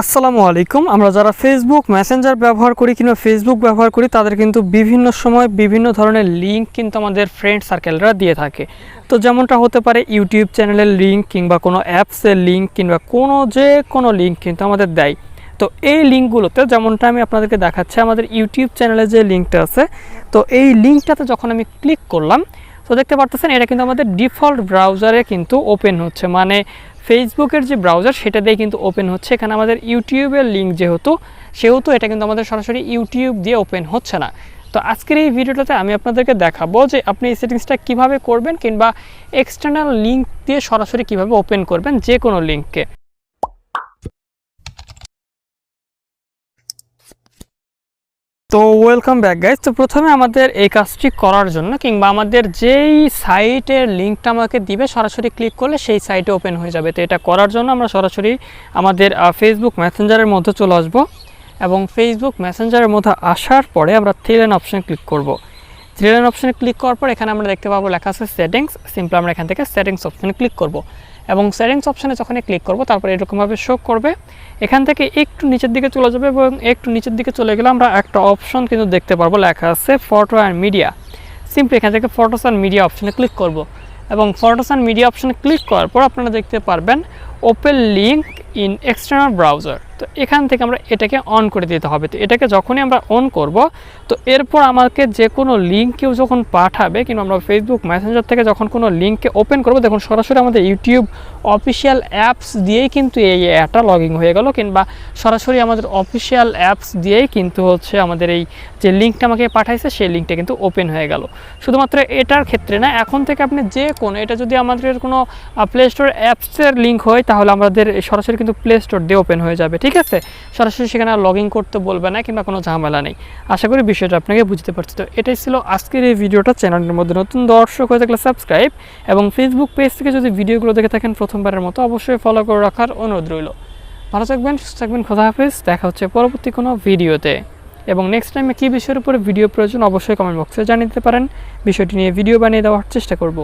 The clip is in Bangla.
আসসালামু আলাইকুম। আমরা যারা ফেসবুক মেসেঞ্জার ব্যবহার করি কিংবা ফেসবুক ব্যবহার করি, তাদের কিন্তু বিভিন্ন সময় বিভিন্ন ধরনের লিঙ্ক কিন্তু আমাদের ফ্রেন্ড সার্কেলরা দিয়ে থাকে। তো যেমনটা হতে পারে ইউটিউব চ্যানেলের লিঙ্ক কিংবা কোনো অ্যাপসের লিঙ্ক কিংবা কোনো যে কোনো লিঙ্ক কিন্তু আমাদের দেয়। তো এই লিঙ্কগুলোতে যেমনটা আমি আপনাদেরকে দেখাচ্ছি, আমাদের ইউটিউব চ্যানেলে যে লিঙ্কটা আছে, তো এই লিঙ্কটাতে যখন আমি ক্লিক করলাম, তো দেখতে পারতেছেন এটা কিন্তু আমাদের ডিফল্ট ব্রাউজারে কিন্তু ওপেন হচ্ছে। মানে ফেসবুকের যে ব্রাউজার সেটা দিয়ে কিন্তু ওপেন হচ্ছে। এখানে আমাদের ইউটিউবের লিঙ্ক যেহেতু, সেহেতু এটা কিন্তু আমাদের সরাসরি ইউটিউব দিয়ে ওপেন হচ্ছে না। তো আজকের এই ভিডিওটাতে আমি আপনাদেরকে দেখাবো যে আপনি এই সেটিংসটা কীভাবে করবেন কিংবা এক্সটার্নাল লিঙ্ক দিয়ে সরাসরি কীভাবে ওপেন করবেন, যে কোনো লিঙ্ককে তো ওয়েলকাম ব্যাক গাইজ তো প্রথমে আমাদের এই কাজটি করার জন্য কিংবা আমাদের যেই সাইটের লিঙ্কটা আমাকে দিবে, সরাসরি ক্লিক করলে সেই সাইটে ওপেন হয়ে যাবে। তো এটা করার জন্য আমরা সরাসরি আমাদের ফেসবুক মেসেঞ্জারের মধ্যে চলে আসব এবং ফেসবুক মেসেঞ্জারের মধ্যে আসার পরে আমরা থ্রি লাইন অপশানে ক্লিক করব। থ্রি লাইন অপশানে ক্লিক করার পর এখানে আমরা দেখতে পাবো লেখা আছে সেটিংস সিম্পল আমরা এখান থেকে সেটিংস অপশানে ক্লিক করব। এবং সেটিংস অপশানে যখনই ক্লিক করব, তারপরে এরকমভাবে শো করবে। এখান থেকে একটু নিচের দিকে চলে যাবে এবং একটু নিচের দিকে চলে গেলে আমরা একটা অপশন কিন্তু দেখতে পারব, লেখা আছে ফটো অ্যান্ড মিডিয়া সিম্পলি এখান থেকে ফটোস অ্যান্ড মিডিয়া অপশানে ক্লিক করব। এবং ফটোস অ্যান্ড মিডিয়া অপশানে ক্লিক করার পর আপনারা দেখতে পারবেন open link in external browser তো এখান থেকে আমরা এটাকে অন করে দিতে হবে। তো এটাকে যখনই আমরা অন করব, তো এরপর আমাকে যে কোনো লিঙ্ক কেউ যখন পাঠাবে, কিংবা আমরা ফেসবুক মেসেঞ্জার থেকে যখন কোনো লিঙ্ককে ওপেন করব, দেখুন সরাসরি আমাদের ইউটিউব অফিসিয়াল অ্যাপস দিয়েই কিন্তু এই অ্যাপটা লগ হয়ে গেল, কিংবা সরাসরি আমাদের অফিসিয়াল অ্যাপস দিয়েই কিন্তু হচ্ছে আমাদের এই যে লিঙ্কটা আমাকে পাঠাইছে, সেই লিঙ্কটা কিন্তু ওপেন হয়ে গেল। শুধুমাত্র এটার ক্ষেত্রে না, এখন থেকে আপনি যে কোনো, এটা যদি আমাদের কোনো প্লে স্টোর অ্যাপসের লিঙ্ক হয়, তাহলে আমাদের সরাসরি কিন্তু প্লে স্টোর দিয়ে ওপেন হয়ে যাবে ঠিক আছে? সরাসরি সেখানে লগ ইন করতে বলবে না কিংবা কোনো ঝামেলা নেই। আশা করি বিষয়টা আপনাকে বুঝতে পারছি। তো এটাই ছিল আজকের এই ভিডিওটা। চ্যানেলের মধ্যে নতুন দর্শক হয়ে থাকলে সাবস্ক্রাইব এবং ফেসবুক পেজ থেকে যদি ভিডিওগুলো দেখে থাকেন প্রথমবারের মতো, অবশ্যই ফলো করে রাখার অনুরোধ রইল। ভালো থাকবেন, সুস্থ থাকবেন, খোদা হাফিজ। দেখা হচ্ছে পরবর্তী কোনো ভিডিওতে। এবং নেক্সট টাইমে কী বিষয়ের উপরে ভিডিও প্রয়োজন, অবশ্যই কমেন্ট বক্সে জানিয়ে দিতে পারেন। বিষয়টি নিয়ে ভিডিও বানিয়ে দেওয়ার চেষ্টা করব।